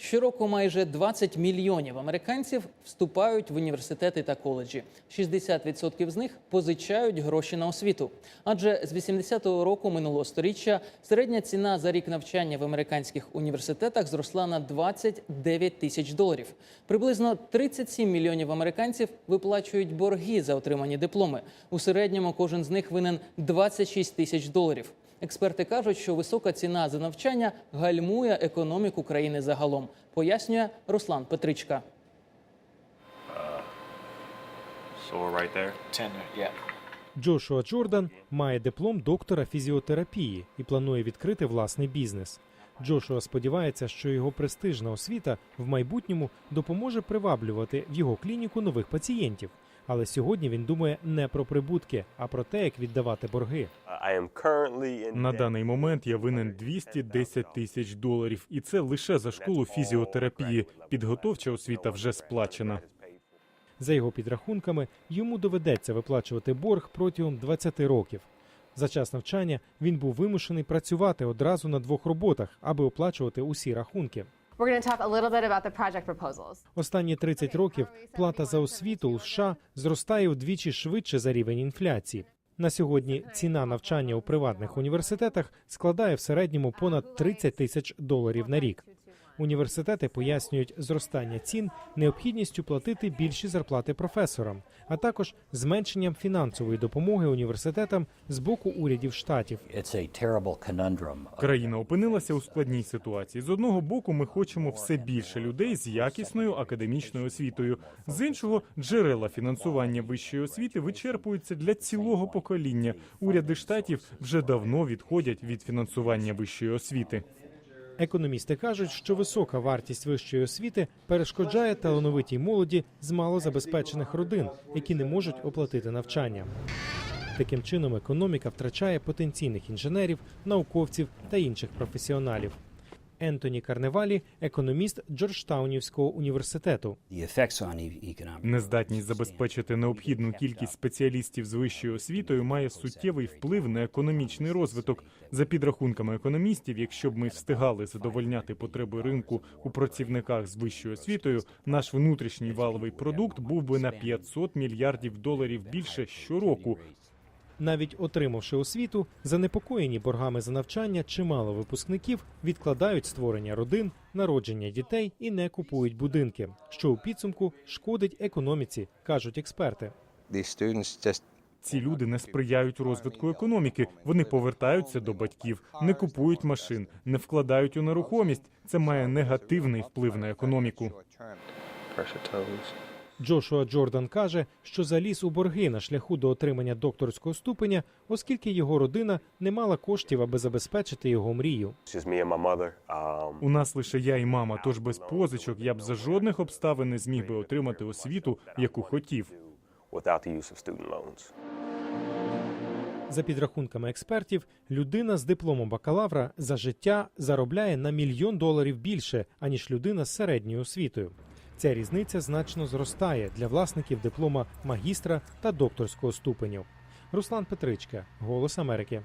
Щороку майже 20 мільйонів американців вступають в університети та коледжі. 60% з них позичають гроші на освіту. Адже з 80-го року минулого сторіччя середня ціна за рік навчання в американських університетах зросла на 29 тисяч доларів. Приблизно 37 мільйонів американців виплачують борги за отримані дипломи. У середньому кожен з них винен 26 тисяч доларів. Експерти кажуть, що висока ціна за навчання гальмує економіку країни загалом, пояснює Руслан Петричка. Джошуа Джордан має диплом доктора фізіотерапії і планує відкрити власний бізнес. Джошуа сподівається, що його престижна освіта в майбутньому допоможе приваблювати в його клініку нових пацієнтів. Але сьогодні він думає не про прибутки, а про те, як віддавати борги. На даний момент я винен 210 тисяч доларів, і це лише за школу фізіотерапії. Підготовча освіта вже сплачена. За його підрахунками, йому доведеться виплачувати борг протягом 20 років. За час навчання він був вимушений працювати одразу на двох роботах, аби оплачувати усі рахунки. Останні 30 років плата за освіту у США зростає вдвічі швидше за рівень інфляції. На сьогодні ціна навчання у приватних університетах складає в середньому понад 30 тисяч доларів на рік. Університети пояснюють зростання цін необхідністю платити більші зарплати професорам, а також зменшенням фінансової допомоги університетам з боку урядів штатів. Країна опинилася у складній ситуації. З одного боку, ми хочемо все більше людей з якісною академічною освітою. З іншого, джерела фінансування вищої освіти вичерпуються для цілого покоління. Уряди штатів вже давно відходять від фінансування вищої освіти. Економісти кажуть, що висока вартість вищої освіти перешкоджає талановитій молоді з малозабезпечених родин, які не можуть оплатити навчання. Таким чином, економіка втрачає потенційних інженерів, науковців та інших професіоналів. Ентоні Карневалі, економіст Джорджтаунівського університету. E- Нездатність забезпечити необхідну кількість спеціалістів з вищою освітою має суттєвий вплив на економічний розвиток. За підрахунками економістів, якщо б ми встигали задовольняти потреби ринку у працівниках з вищою освітою, наш внутрішній валовий продукт був би на 500 мільярдів доларів більше щороку. Навіть отримавши освіту, занепокоєні боргами за навчання, чимало випускників відкладають створення родин, народження дітей і не купують будинки, що у підсумку шкодить економіці, кажуть експерти. Ці люди не сприяють розвитку економіки. Вони повертаються до батьків, не купують машин, не вкладають у нерухомість. Це має негативний вплив на економіку. Джошуа Джордан каже, що заліз у борги на шляху до отримання докторського ступеня, оскільки його родина не мала коштів, аби забезпечити його мрію. Um, У нас лише я і мама, тож без позичок я б за жодних обставин не зміг би отримати освіту, яку хотів. За підрахунками експертів, людина з дипломом бакалавра за життя заробляє на мільйон доларів більше, аніж людина з середньою освітою. Ця різниця значно зростає для власників диплома магістра та докторського ступенів. Руслан Петричка, Голос Америки.